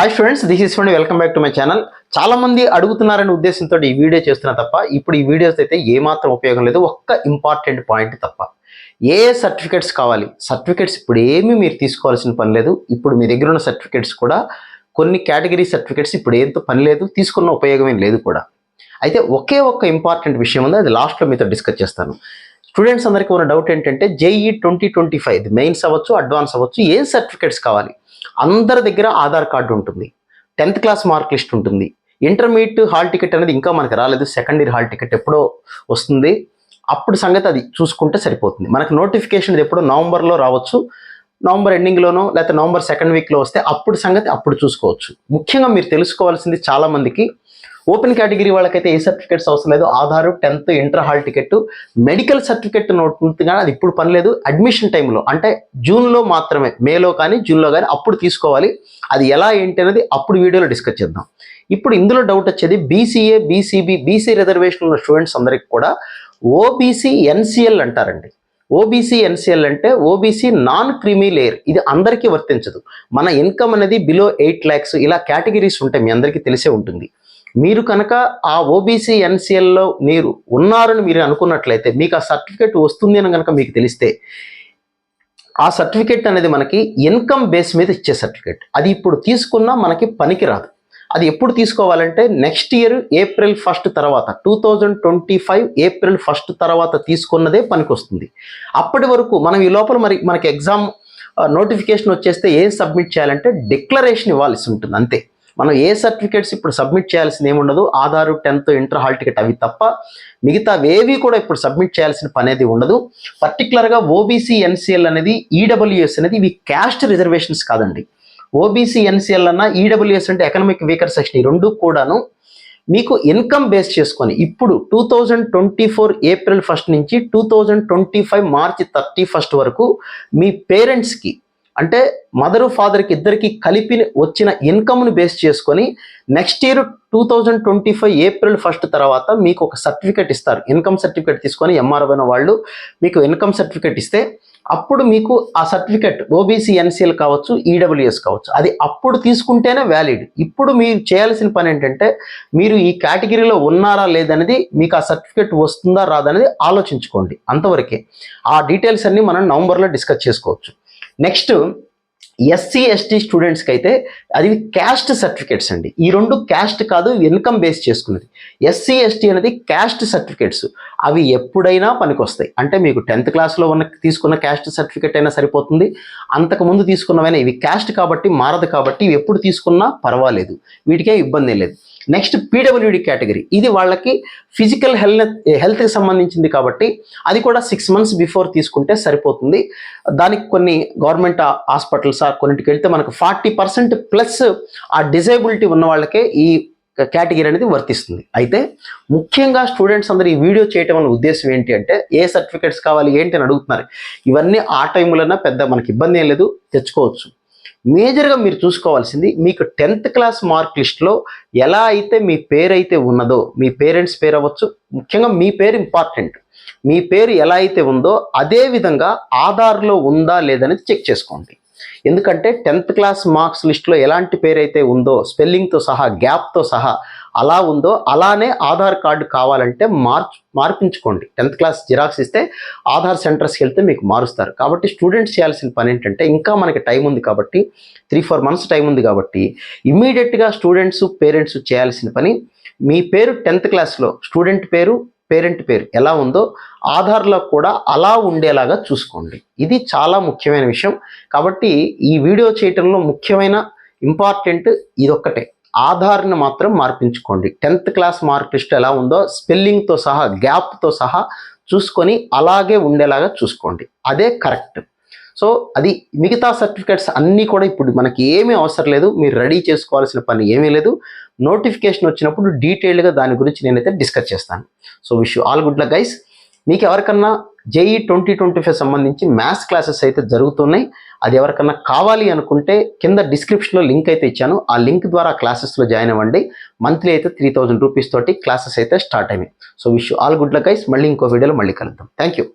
Hi students this is friend welcome back to my channel చాలా మంది అడుగుతున్నారనే ఉద్దేశంతో ఈ వీడియో చేస్తున్నా తప్ప ఇప్పుడు ఈ వీడియోస్ అయితే ఏమాత్రం ఉపయోగం లేదు. ఒక్క ఇంపార్టెంట్ పాయింట్ తప్ప. ఏ సర్టిఫికెట్స్ కావాలి? సర్టిఫికెట్స్ ఇప్పుడు ఏమీ మీరు తీసుకోవాల్సిన పని లేదు. ఇప్పుడు మీ దగ్గర ఉన్న సర్టిఫికేట్స్ కూడా కొన్ని కేటగిరీ సర్టిఫికేట్స్ ఇప్పుడు ఏంతో పని లేదు తీసుకున్న ఉపయోగమేం లేదు కూడా. అయితే ఒకే ఒక్క ఇంపార్టెంట్ విషయం ఉంది అది లాస్ట్లో మీతో డిస్కస్ చేస్తాను. స్టూడెంట్స్ అందరికీ ఉన్న డౌట్ ఏంటంటే JE twenty twenty five mains అవ్వచ్చు అడ్వాన్స్ అవ్వచ్చు ఏ సర్టిఫికేట్స్ కావాలి? అందరి దగ్గర ఆధార్ కార్డు ఉంటుంది. టెన్త్ క్లాస్ మార్క్ లిస్ట్ ఉంటుంది. ఇంటర్మీడియట్ హాల్ టికెట్ అనేది ఇంకా మనకి రాలేదు. సెకండ్ ఇయర్ హాల్ టికెట్ ఎప్పుడో వస్తుంది. అప్పుడు సంగతి అది చూసుకుంటే సరిపోతుంది. మనకు నోటిఫికేషన్ ఎప్పుడో నవంబర్లో రావచ్చు. నవంబర్ ఎండింగ్లోనో లేకపోతే నవంబర్ సెకండ్ వీక్లో వస్తే అప్పుడు సంగతి అప్పుడు చూసుకోవచ్చు. ముఖ్యంగా మీరు తెలుసుకోవాల్సింది చాలామందికి ఓపెన్ కేటగిరీ వాళ్ళకైతే ఏ సర్టిఫికేట్స్ అవసరం లేదు. Aadhaar tenth inter hall ticket medical certificate note కానీ అది ఇప్పుడు పని లేదు. అడ్మిషన్ టైంలో అంటే జూన్లో మాత్రమే మేలో కానీ జూన్లో కానీ అప్పుడు తీసుకోవాలి. అది ఎలా ఏంటి అనేది అప్పుడు వీడియోలో డిస్కస్ చేద్దాం. ఇప్పుడు ఇందులో డౌట్ వచ్చేది బీసీఏ బీసీబీ బీసీ రిజర్వేషన్ ఉన్న స్టూడెంట్స్ అందరికి కూడా ఓబీసీ ఎన్సీఎల్ అంటారండి. ఓబీసీ ఎన్సిఎల్ అంటే ఓబీసీ నాన్ క్రిమీ లేయర్. ఇది అందరికీ వర్తించదు. మన ఇన్కమ్ అనేది బిలో ఎయిట్ ల్యాక్స్ ఇలా కేటగిరీస్ ఉంటాయి. మీ అందరికీ తెలిసే ఉంటుంది. మీరు కనుక ఆ ఓబీసీ ఎన్సిఎల్లో మీరు ఉన్నారని మీరు అనుకున్నట్లయితే మీకు ఆ సర్టిఫికేట్ వస్తుంది అని కనుక మీకు తెలిస్తే ఆ సర్టిఫికేట్ అనేది మనకి ఇన్కమ్ బేస్ మీద ఇచ్చే సర్టిఫికేట్. అది ఇప్పుడు తీసుకున్నా మనకి పనికి రాదు. అది ఎప్పుడు తీసుకోవాలంటే నెక్స్ట్ ఇయర్ ఏప్రిల్ ఫస్ట్ తర్వాత two thousand twenty five April first తర్వాత తీసుకున్నదే పనికి వస్తుంది అప్పటి వరకు మనం ఈ లోపల మరి మనకి ఎగ్జామ్ నోటిఫికేషన్ వచ్చేస్తే ఏం సబ్మిట్ చేయాలంటే డిక్లరేషన్ ఇవ్వాల్సి ఉంటుంది అంతే. మనం ఏ సర్టిఫికేట్స్ ఇప్పుడు సబ్మిట్ చేయాల్సింది ఏముండదు? Aadhaar tenth inter hall ticket అవి తప్ప మిగతా ఏవి కూడా ఇప్పుడు సబ్మిట్ చేయాల్సిన పని అనేది ఉండదు పర్టికులర్గా ఓబీసీ ఎన్సిఎల్ అనేది ఈడబ్ల్యూఎస్ అనేది ఇవి క్యాస్ట్ రిజర్వేషన్స్ కాదండి. ఓబీసీ ఎన్సిఎల్ అన్న ఈడబ్ల్యూఎస్ అంటే ఎకనామిక్ వీకర్ సెక్షన్ ఈ రెండు కూడాను మీకు ఇన్కమ్ బేస్ చేసుకొని ఇప్పుడు two thousand twenty four April first నుంచి two thousand twenty five March thirty first వరకు మీ పేరెంట్స్కి అంటే మదరు ఫాదర్కి ఇద్దరికి కలిపి వచ్చిన ఇన్కమ్ను బేస్ చేసుకొని next year two thousand twenty five April first తర్వాత మీకు ఒక సర్టిఫికేట్ ఇస్తారు. ఇన్కమ్ సర్టిఫికేట్ తీసుకొని ఎంఆర్ఓ అయిన వాళ్ళు మీకు ఇన్కమ్ సర్టిఫికేట్ ఇస్తే అప్పుడు మీకు ఆ సర్టిఫికేట్ ఓబీసీ ఎన్సీఎల్ కావచ్చు ఈడబ్ల్యూఎస్ కావచ్చు. అది అప్పుడు తీసుకుంటేనే వ్యాలిడ్ ఇప్పుడు మీరు చేయాల్సిన పని ఏంటంటే మీరు ఈ కేటగిరీలో ఉన్నారా లేదనేది మీకు ఆ సర్టిఫికేట్ వస్తుందా రాదనేది ఆలోచించుకోండి అంతవరకే. ఆ డీటెయిల్స్ అన్ని మనం నవంబర్లో డిస్కస్ చేసుకోవచ్చు. నెక్స్ట్ ఎస్సీ ఎస్టీ స్టూడెంట్స్కి అయితే అది క్యాస్ట్ సర్టిఫికేట్స్ అండి. ఈ రెండు క్యాస్ట్ కాదు ఇన్కమ్ బేస్ చేసుకున్నది. ఎస్సీ ఎస్టీ అనేది క్యాస్ట్ సర్టిఫికేట్స్. అవి ఎప్పుడైనా పనికొస్తాయి. అంటే మీకు టెన్త్ క్లాస్లో ఉన్న తీసుకున్న క్యాస్ట్ సర్టిఫికేట్ అయినా సరిపోతుంది. అంతకు ముందు తీసుకున్నవైనా ఇవి క్యాస్ట్ కాబట్టి మారదు కాబట్టి ఇవి ఎప్పుడు తీసుకున్నా పర్వాలేదు. వీటికే ఇబ్బంది లేదు. Next PWD category. ఇది వాళ్ళకి ఫిజికల్ హెల్త్ హెల్త్కి సంబంధించింది కాబట్టి అది కూడా సిక్స్ మంత్స్ బిఫోర్ తీసుకుంటే సరిపోతుంది. దానికి కొన్ని గవర్నమెంట్ హాస్పిటల్స్ కొన్నింటికి వెళ్తే మనకు ఫార్టీ పర్సెంట్ ప్లస్ ఆ డిజేబిలిటీ ఉన్న వాళ్ళకే ఈ కేటగిరీ అనేది వర్తిస్తుంది. అయితే ముఖ్యంగా స్టూడెంట్స్ అందరూ ఈ వీడియో చేయటం వల్ల ఉద్దేశం ఏంటి అంటే ఏ సర్టిఫికేట్స్ కావాలి ఏంటి అని అడుగుతున్నారు. ఇవన్నీ ఆ టైంలోనే పెద్ద మనకి ఇబ్బంది ఏం లేదు తెచ్చుకోవచ్చు. మేజర్గా మీరు చూసుకోవాల్సింది మీకు టెన్త్ క్లాస్ మార్క్ లిస్ట్లో ఎలా అయితే మీ పేరు అయితే ఉన్నదో మీ పేరెంట్స్ పేరు అవ్వచ్చు ముఖ్యంగా మీ పేరు ఇంపార్టెంట్. మీ పేరు ఎలా అయితే ఉందో అదే విధంగా ఆధార్లో ఉందా లేదనేది చెక్ చేసుకోండి. ఎందుకంటే టెన్త్ క్లాస్ మార్క్స్ లిస్ట్లో ఎలాంటి పేరు అయితే ఉందో స్పెల్లింగ్తో సహా గ్యాప్తో సహా అలా ఉందో అలానే ఆధార్ కార్డు కావాలంటే మార్చ్ మార్పించుకోండి. టెన్త్ క్లాస్ జిరాక్స్ ఇస్తే ఆధార్ సెంటర్స్కి వెళ్తే మీకు మారుస్తారు. కాబట్టి స్టూడెంట్స్ చేయాల్సిన పని ఏంటంటే ఇంకా మనకి టైం ఉంది కాబట్టి త్రీ ఫోర్ మంత్స్ టైం ఉంది కాబట్టి ఇమ్మీడియట్గా స్టూడెంట్స్ పేరెంట్స్ చేయాల్సిన పని మీ పేరు టెన్త్ క్లాస్లో స్టూడెంట్ పేరు పేరెంట్ పేరు ఎలా ఉందో ఆధార్లో కూడా అలా ఉండేలాగా చూసుకోండి. ఇది చాలా ముఖ్యమైన విషయం. కాబట్టి ఈ వీడియో చేయటంలో ముఖ్యమైన ఇంపార్టెంట్ ఇదొక్కటే. ఆధార్ని మాత్రం మార్పించుకోండి. టెన్త్ క్లాస్ మార్క్ లిస్ట్ ఎలా ఉందో స్పెల్లింగ్తో సహా గ్యాప్తో సహా చూసుకొని అలాగే ఉండేలాగా చూసుకోండి. అదే కరెక్ట్. సో అది మిగతా సర్టిఫికేట్స్ అన్నీ కూడా ఇప్పుడు మనకి ఏమీ అవసరం లేదు. మీరు రెడీ చేసుకోవాల్సిన పని ఏమీ లేదు. నోటిఫికేషన్ వచ్చినప్పుడు డీటెయిల్డ్గా దాని గురించి నేనైతే డిస్కస్ చేస్తాను. So wish all good luck guys. మీకు ఎవరికన్నా జేఈ ట్వంటీ ట్వంటీ ఫైవ్ సంబంధించి మ్యాథ్స్ క్లాసెస్ అయితే జరుగుతున్నాయి. అది ఎవరికన్నా కావాలి అనుకుంటే కింద డిస్క్రిప్షన్లో లింక్ అయితే ఇచ్చాను. ఆ లింక్ ద్వారా క్లాసెస్లో జాయిన్ అవ్వండి. మంత్లీ అయితే త్రీ థౌజండ్ రూపీస్ తోటి క్లాసెస్ అయితే స్టార్ట్ అయినాయి. So wish all good luck guys. మళ్ళీ ఇంకో వీడియోలో మళ్ళీ కలుద్దాం. Thank you